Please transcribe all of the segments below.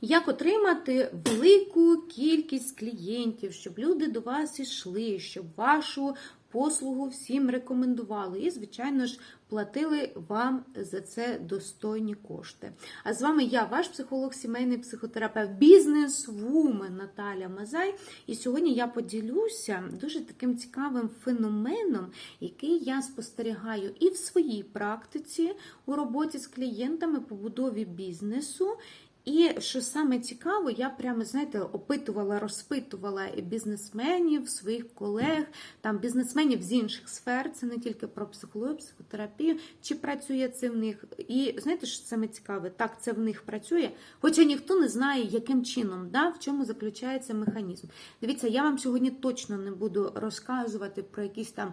Як отримати велику кількість клієнтів, щоб люди до вас йшли, щоб вашу послугу всім рекомендували і, звичайно ж, платили вам за це достойні кошти. А з вами я, ваш психолог, сімейний психотерапевт, бізнес-вумен Наталя Мазай. І сьогодні я поділюся дуже таким цікавим феноменом, який я спостерігаю і в своїй практиці у роботі з клієнтами, побудові бізнесу. І що саме цікаво, я прямо знаєте, опитувала, розпитувала бізнесменів, своїх колег, там бізнесменів з інших сфер, це не тільки про психологію, психотерапію, чи працює це в них. І знаєте, що саме цікаве? Так, це в них працює, хоча ніхто не знає, яким чином, да, в чому заключається механізм. Дивіться, я вам сьогодні точно не буду розказувати про якісь там.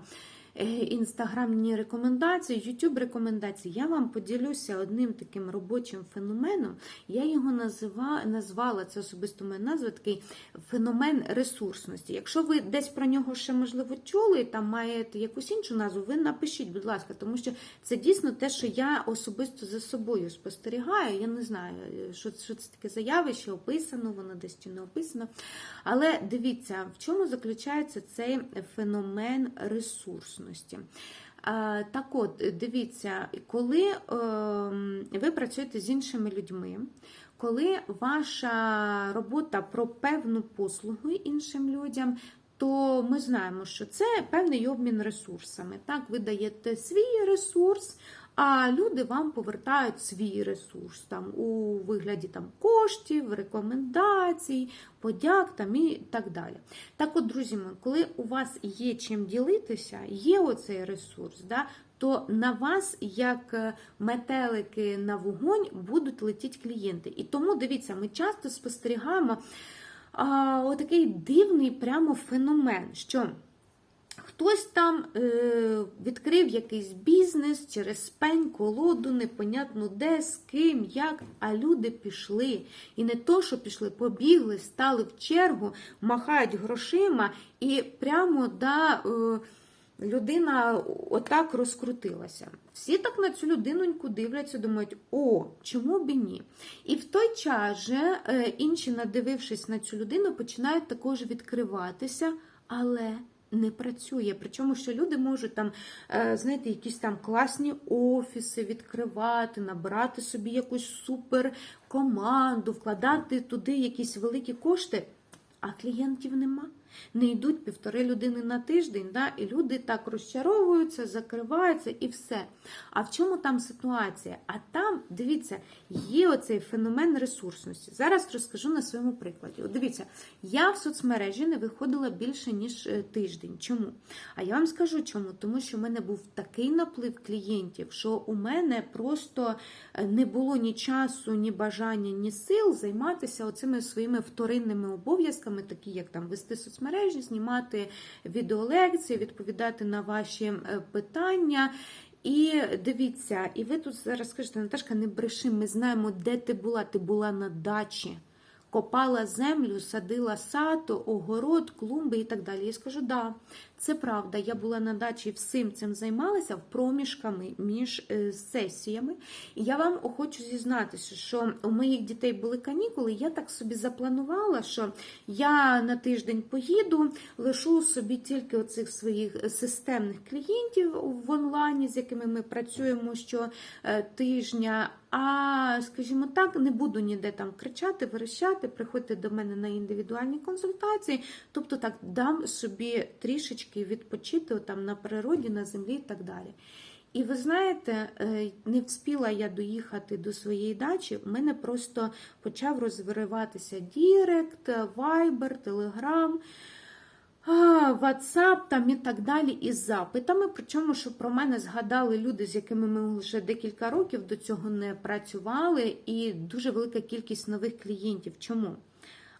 Е, Інстаграмні рекомендації, Ютуб рекомендації. Я вам поділюся одним таким робочим феноменом. Я його назива, назвала, це особисто моя назва, такий феномен ресурсності. Якщо ви десь про нього ще можливо чули, там маєте якусь іншу назву, ви напишіть, будь ласка, тому що це дійсно те, що я особисто за собою спостерігаю. Я не знаю, що, що це таке заявище, описано, воно десь чи не описано. Але дивіться, в чому заключається цей феномен ресурсності. А, Так от, дивіться, коли е, ви працюєте з іншими людьми, коли ваша робота про певну послугу іншим людям, то ми знаємо, що це певний обмін ресурсами. Так, ви даєте свій ресурс, а люди вам повертають свій ресурс там у вигляді там коштів, рекомендацій, подяк там і так далі. Так, от, друзі мої, коли у вас є чим ділитися, є оцей ресурс, да, то на вас, як е, метелики на вогонь, будуть летіти клієнти. І тому дивіться, ми часто спостерігаємо а, отакий дивний прямо феномен, що хтось там е, відкрив якийсь бізнес через пень, колоду, непонятно де, з ким, як, а люди пішли. І не то, що пішли, побігли, стали в чергу, махають грошима і прямо да. Е, Людина отак розкрутилася. Всі так на цю людиноньку дивляться, думають, о, чому б і ні? І в той час же е, інші, надивившись на цю людину, починають також відкриватися, але не працює. Причому, що люди можуть там, е, знаєте, якісь там класні офіси відкривати, набирати собі якусь супер команду, вкладати туди якісь великі кошти, а клієнтів нема. Не йдуть півтори людини на тиждень, да, і люди так розчаровуються, закриваються і все. А в чому там ситуація? А там, дивіться, є оцей феномен ресурсності. Зараз розкажу на своєму прикладі. От дивіться, я в соцмережі не виходила більше, ніж е, тиждень. Чому? А я вам скажу чому. Тому що в мене був такий наплив клієнтів, що у мене просто е, не було ні часу, ні бажання, ні сил займатися оцими своїми вторинними обов'язками, такі як там вести соцмережі соцмережі, знімати відеолекції, відповідати на ваші е, питання. І дивіться, і ви тут зараз скажете, Наташка, не бреши, ми знаємо, де ти була. Ти була на дачі, копала землю, садила сад, огород, клумби і так далі. Я скажу, да, це правда. Я була на дачі всім цим займалася в проміжками між е, сесіями. І я вам хочу зізнатися, що у моїх дітей були канікули. Я так собі запланувала, що я на тиждень поїду, лишу собі тільки оцих своїх системних клієнтів в онлайні, з якими ми працюємо щотижня. А, скажімо так, не буду ніде там кричати, верещати, приходьте до мене на індивідуальні консультації. Тобто так дам собі трішечки відпочити там на природі, на землі і так далі. І ви знаєте, е, не вспіла я доїхати до своєї дачі, у мене просто почав розвиватися Дірект, Вайбер, Телеграм. WhatsApp там і так далі із запитами. Причому, що про мене згадали люди, з якими ми вже декілька років до цього не працювали, і дуже велика кількість нових клієнтів. Чому?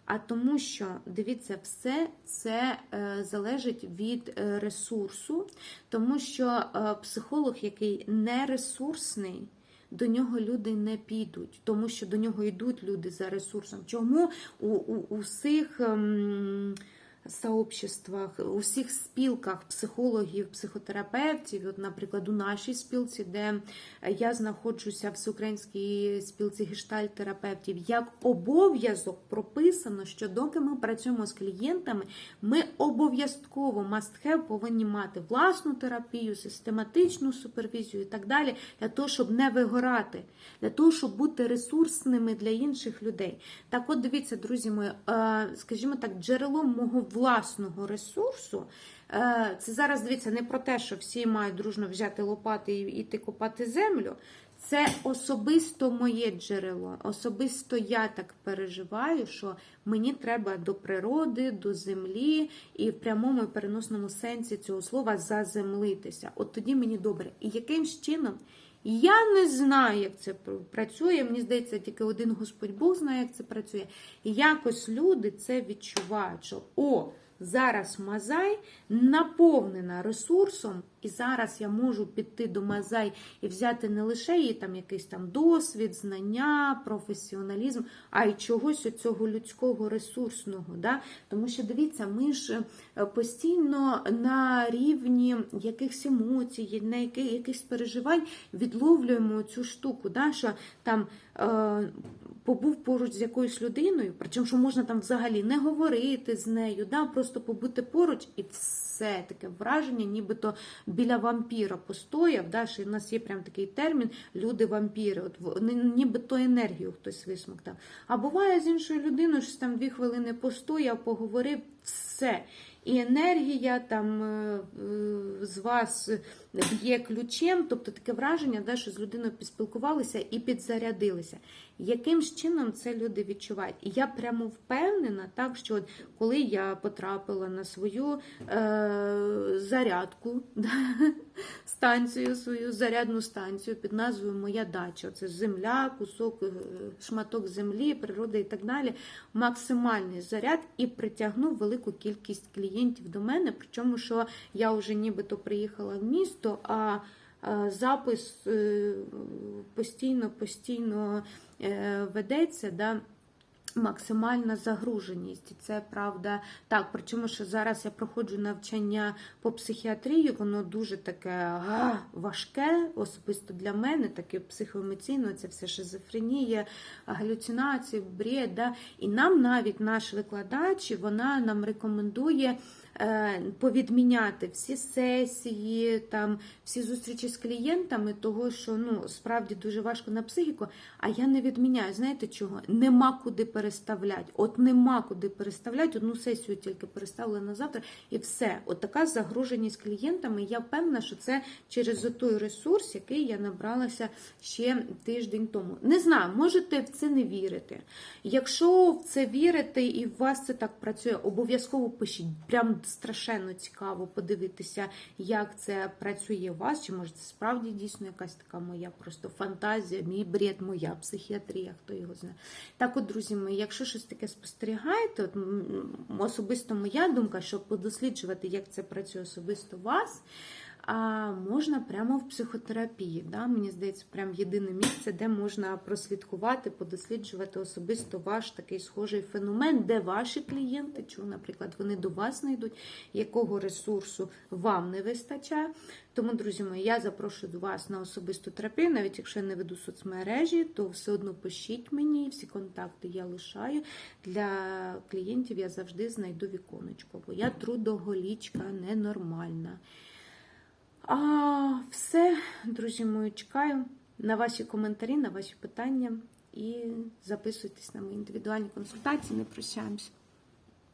А тому, що дивіться, все це е, залежить від е, ресурсу, тому що е, психолог, який не ресурсний, до нього люди не підуть, тому що до нього йдуть люди за ресурсом. Чому у, у, у всіх. Сообществах, у всіх спілках психологів, психотерапевтів. От, наприклад, у нашій спілці, де я знаходжуся в всеукраїнській спілці гештальт-терапевтів, як обов'язок прописано, що доки ми працюємо з клієнтами, ми обов'язково must have повинні мати власну терапію, систематичну супервізію і так далі, для того, щоб не вигорати, для того, щоб бути ресурсними для інших людей. Так, от дивіться, друзі мої, е, скажімо так, джерелом мого власного ресурсу. е, Це зараз дивіться не про те, що всі мають дружно взяти лопати і йти копати землю. Це особисто моє джерело. Особисто я так переживаю, що мені треба до природи, до землі і в прямому і переносному сенсі цього слова заземлитися. От тоді мені добре. І якимсь чином я не знаю, як це працює. Мені здається, тільки один Господь Бог знає, як це працює. І якось люди це відчувають, що о, зараз Мазай наповнена ресурсом, і зараз я можу піти до Мазай і взяти не лише її там якийсь там досвід, знання, професіоналізм, а й чогось оцього людського ресурсного. Да? Тому що дивіться, ми ж е, постійно на рівні якихось емоцій, на яких, якихось переживань відловлюємо цю штуку, да? що там. Е, Побув поруч з якоюсь людиною, причому що можна там взагалі не говорити з нею, да, просто побути поруч, і все таке враження, нібито біля вампіра постояв. Да, що в нас є прям такий термін люди-вампіри. От нібито енергію хтось висмоктав. А буває з іншою людиною, що там дві хвилини постояв, поговорив, все. І енергія там е, е, з вас б'є ключем, тобто таке враження, да, що з людиною поспілкувалися і підзарядилися. Яким чином це люди відчувають? І я прямо впевнена, так що от коли я потрапила на свою е, зарядку, да, станцію, свою зарядну станцію під назвою Моя дача. Це земля, кусок, е, шматок землі, природа і так далі. Максимальний заряд і притягнув велику кількість клієнтів до мене. Причому, що я вже нібито приїхала в місто, а е, запис е, постійно, постійно е, ведеться. Да? Максимальна загруженість, і це правда так. Причому, що зараз я проходжу навчання по психіатрії, воно дуже таке га, важке, особисто для мене, таке психоемоційно, це все шизофренія, галюцинації, бред. Да? І нам навіть наш викладач, вона нам рекомендує повідміняти всі сесії, там, всі зустрічі з клієнтами, того, що ну, справді дуже важко на психіку, а я не відміняю. Знаєте чого? Нема куди переставляти. От нема куди переставляти, одну сесію тільки переставили на завтра, і все. От така загруженість клієнтами. Я певна, що це через той ресурс, який я набралася ще тиждень тому. Не знаю, можете в це не вірити. Якщо в це вірите і у вас це так працює, обов'язково пишіть. Прям страшенно цікаво подивитися, як це працює у вас. Чи може це справді дійсно якась така моя просто фантазія, мій бред, моя психіатрія, хто його знає. Так, от, друзі мої, якщо щось таке спостерігаєте, от, особисто моя думка, щоб подосліджувати, як це працює особисто у вас. А можна прямо в психотерапії. Да? Мені здається, прям єдине місце, де можна прослідкувати, подосліджувати особисто ваш такий схожий феномен, де ваші клієнти, чого, наприклад, вони до вас знайдуть, якого ресурсу вам не вистачає. Тому, друзі мої, я запрошую до вас на особисту терапію. Навіть якщо я не веду соцмережі, то все одно пишіть мені, всі контакти я лишаю. Для клієнтів я завжди знайду віконечко, бо я трудоголічка ненормальна. А все, друзі мої, чекаю на ваші коментарі, на ваші питання і записуйтесь на мої індивідуальні консультації. Не прощаємося.